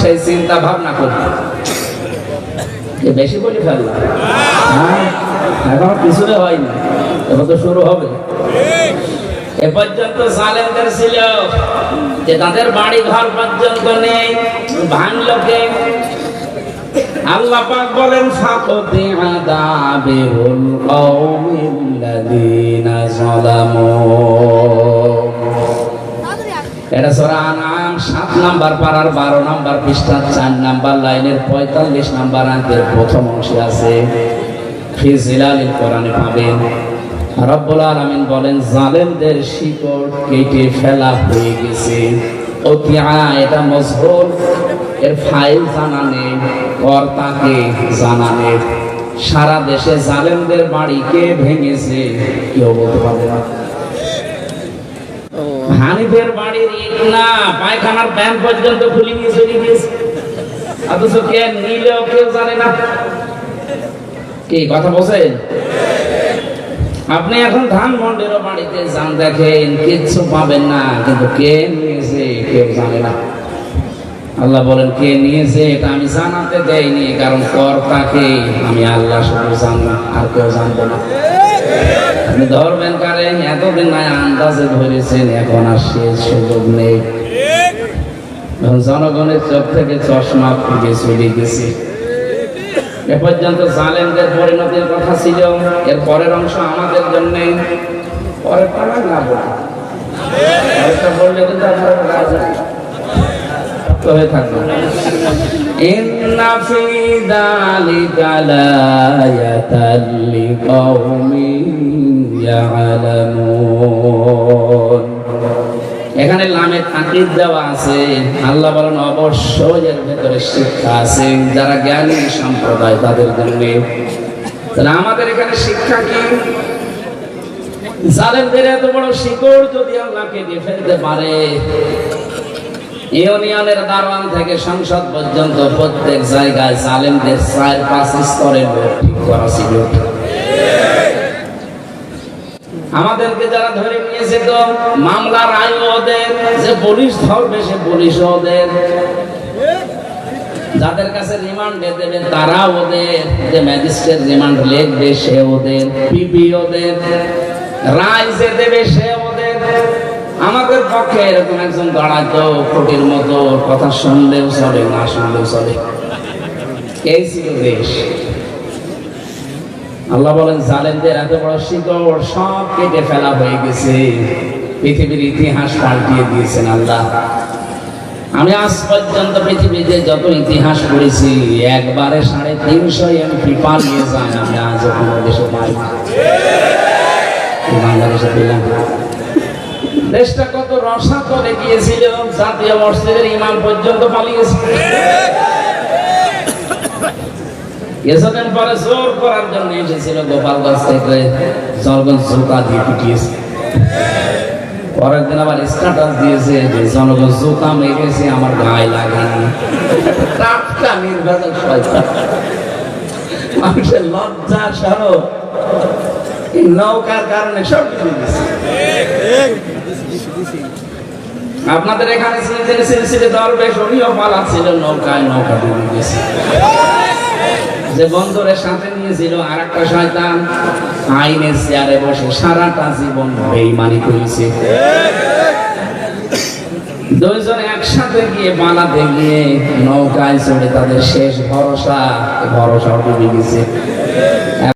সেই চিন্তা ভাবনা করি। এ বেশি বলে ফেললাম। হ্যাঁ এখন কিছুরে হয়নি। এবার তো শুরু হবে। এ পর্যন্ত সালেমদের ছিল যে তাদের বাড়ি ঘর পর্যন্ত নেই ভাঙলো কে? আল্লাহ পাক বলেন ফাকতি আদাবিহুল কওমিল্লাযিনা যালামু। এটা সূরা 7 নাম্বার পাড়ার বারো নাম্বার পৃষ্ঠা চার নাম্বার লাইনের 45 নাম্বার আয়াতের প্রথম অংশে আছে। ফি জিলালিল কোরআনে পাবেন। রব্বুল আলামিন বলেন, জালেমদের শিকড় কেটে ফেলা হয়ে গেছে। অতিয়া এটা মজহুর, এর ফাইল জানা নেই কর্তাকে জানা নেই সারা দেশে জালেমদের বাড়ি কে ভেঙেছে? কেউ বলতে পারবে না। হানিফের বাড়ির ইট না, পায়খানার ব্যান পর্যন্ত খুলে নিয়ে চলে গিয়েছে অথচ কে নিলেও কেউ জানে না। কি, কথা বলছেন? আপনি এখন ধানমন্ডির বাড়িতে যান, দেখেন, কিচ্ছু পাবেন না, কিন্তু কে নিয়েছে, কেউ জানে না। আল্লাহ বলেন, কে নিয়েছে, এটা আমি জানাতে দেয়নি কারণ কর্তাকে আমি আল্লাহ শুধু জানলাম, আর কেউ জানব না। আপনি ধরবেন কারে, এতদিন নাই আন্দাজে ধরেছেন, এখন আর সে সুযোগ নেই। জনগণের চোখ থেকে চশমা ফুটে চলে গেছে। এ পর্যন্ত জালেমদের পরিণতির কথা ছিল, এর পরের অংশ আমাদের জন্য। পালা না বলি বললে কিন্তু আপনারা রাজি। শক্ত হয়ে এখানে লামে তাকিদ দেওয়া আছে। আল্লাহ বলেন, অবশ্যই এর ভেতরে শিক্ষা আছে। যারা জ্ঞানী সম্প্রদায়, তাদের জন্য। আমাদের এখানে শিক্ষা কি? জালেমদের এত বড় শিকড় যদি আল্লাহ কেটে ফেলতে পারে ইউনিয়নের দারোয়ান থেকে সংসদ পর্যন্ত প্রত্যেক জায়গায় জালেমদের চার, পাঁচ স্তরের লোক ঠিক করা ছিল। আমাদেরকে যারা ধরে নিয়েছে তো, মামলার আয় ওদের, যে পুলিশ ধরবে সে পুলিশ ওদের। যাদের কাছে রিমান্ড দেবে তারা ওদের, যে ম্যাজিস্ট্রেট রিমান্ড লিখবে সে ওদের, পিপি ওদের, রায় যে দেবে সে ওদের। আমাদের পক্ষে এরকম একজন দাঁড়াতো কোটির মতো কথা শুনলেও চলে, না শুনলেও চলে। এই ছিল দেশ আল্লাহ বলেন, জালেমদের এত বড় শিকড়, সব কেটে ফেলা হয়ে গেছে। পৃথিবীর ইতিহাস পাল্টিয়ে দিয়েছেন আল্লাহ। আমি আজ পর্যন্ত পৃথিবীতে যত ইতিহাস পড়েছি, একবারে সাড়ে তিনশো এমপি পালিয়ে যায়। আমি আজ দেশে পাই বাংলাদেশে পেলাম দেশটা কত রসা করে গিয়েছিল, জাতীয় মসজিদের ইমাম পর্যন্ত পালিয়েছে। কিছুদিন পরে জোর করার জন্য এসেছিল গোপালগঞ্জ থেকে জনগণ জোকা দিয়ে পিটিয়েছে। পরের দিন আবার স্ট্যাটাস দিয়েছে যে জনগণ জোকা মেরেছে, আমার গায়ে লাগেনি টাটকা মানুষের লজ্জা, সরব। নৌকার কারণে সব কিছু আপনাদের এখানে সিলসিলে সিলসিলে দরবেশ উনিও পালাচ্ছিল নৌকায় নৌকা ডুবে গেছে। যে বন্ধুরের সাথে নিয়েছিল আর একটা শয়তান আইনের চেয়ারে বসে সারাটা জীবন বেইমানি করেছে। দুইজন একসাথে গিয়ে পালাতে গিয়ে নৌকায় চড়ে তাদের শেষ ভরসা ভরসা ডুবে গেছে।